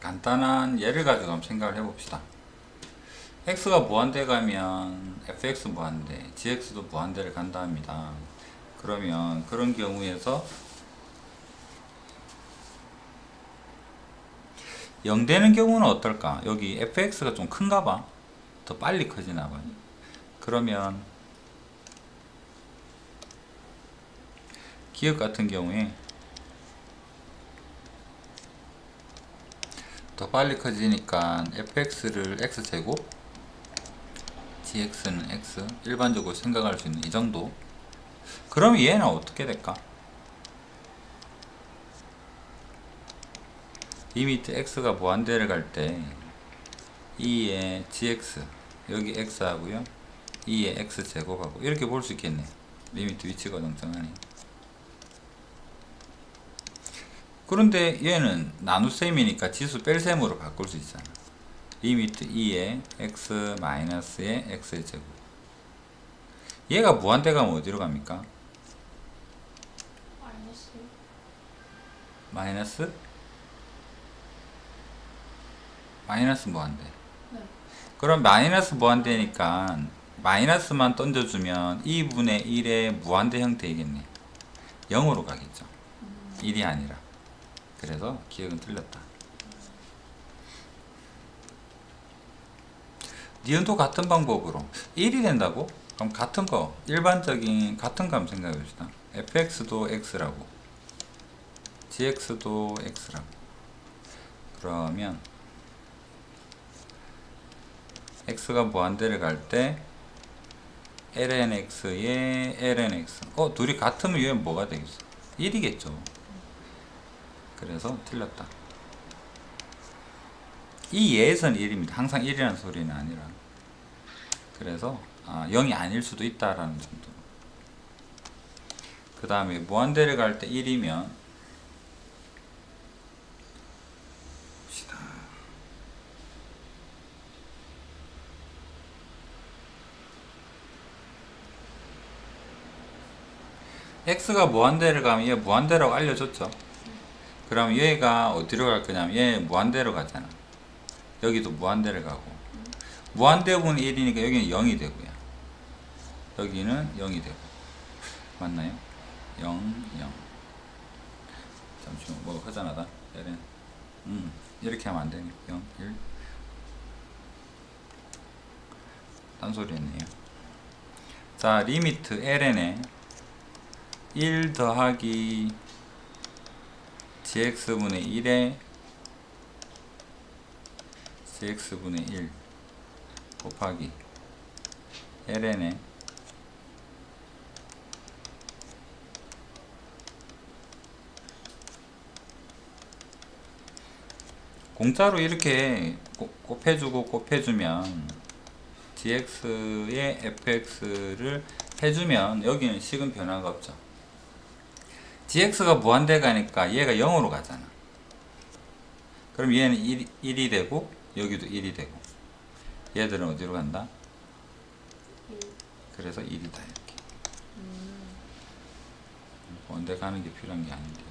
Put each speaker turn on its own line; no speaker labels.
간단한 예를 가지고 한번 생각을 해봅시다. x가 무한대 가면 fx 무한대, gx도 무한대를 간다 합니다. 그러면 그런 경우에서 0 되는 경우는 어떨까? 여기 fx가 좀 큰가 봐. 더 빨리 커지나 봐. 그러면 기억 같은 경우에 더 빨리 커지니까 fx를 x제곱 gx는 x 일반적으로 생각할 수 있는 이 정도. 그럼 얘는 어떻게 될까? 리미트 x가 무한대를 갈 때 2의 gx 여기 x 하고요. 2의 x 제곱하고 이렇게 볼 수 있겠네. 리미트 위치가 정정하니 그런데 얘는 나눗셈이니까 지수 뺄셈으로 바꿀 수 있잖아. 리미트 2의 x 마이너스의 x의 제곱. 얘가 무한대 가면 어디로 갑니까?
마이너스.
마이너스? 마이너스 무한대.
네.
그럼 마이너스 무한대니까 마이너스만 던져주면 2분의 1의 무한대 형태이겠네. 0으로 가겠죠. 1이 아니라 그래서 기억은 틀렸다. 니은도 같은 방법으로 1이 된다고? 그럼 같은 거 일반적인 같은 거 한번 생각해 봅시다. fx도 x라고. gx도 x라고. 그러면 x가 무한대를 갈 때 lnx에 lnx. 어 둘이 같으면 얘는 뭐가 되겠어? 1이겠죠 그래서 틀렸다. 이 예에서는 1입니다. 항상 1이라는 소리는 아니라. 그래서 아, 0이 아닐 수도 있다라는 정도. 그 다음에 무한대를 갈 때 1이면 봅시다. X가 무한대를 가면 얘 무한대라고 알려줬죠. 그럼 얘가 어디로 갈 거냐면 얘 무한대로 가잖아. 여기도 무한대를 가고 무한대분이 1이니까 여기는 0이 되고요. 여기는 0이 되고 맞나요? 0, 0 잠시만 뭐 허전하다. 음 이렇게 하면 안 되네. 0, 1 딴소리 했네요. 자 리미트 ln에 1 더하기 gx분의 1에 gx분의 1 곱하기 ln에 공짜로 이렇게 곱- 곱해주고 곱해주면 gx의 fx를 해주면 여기는 식은 변화가 없죠. Gx가 무한대 가니까 얘가 0으로 가잖아. 그럼 얘는 1, 1이 되고 여기도 1이 되고 얘들은 어디로 간다?
1
그래서 1이다 이렇게.
음.
무한대 가는 게 필요한 게 아닌데.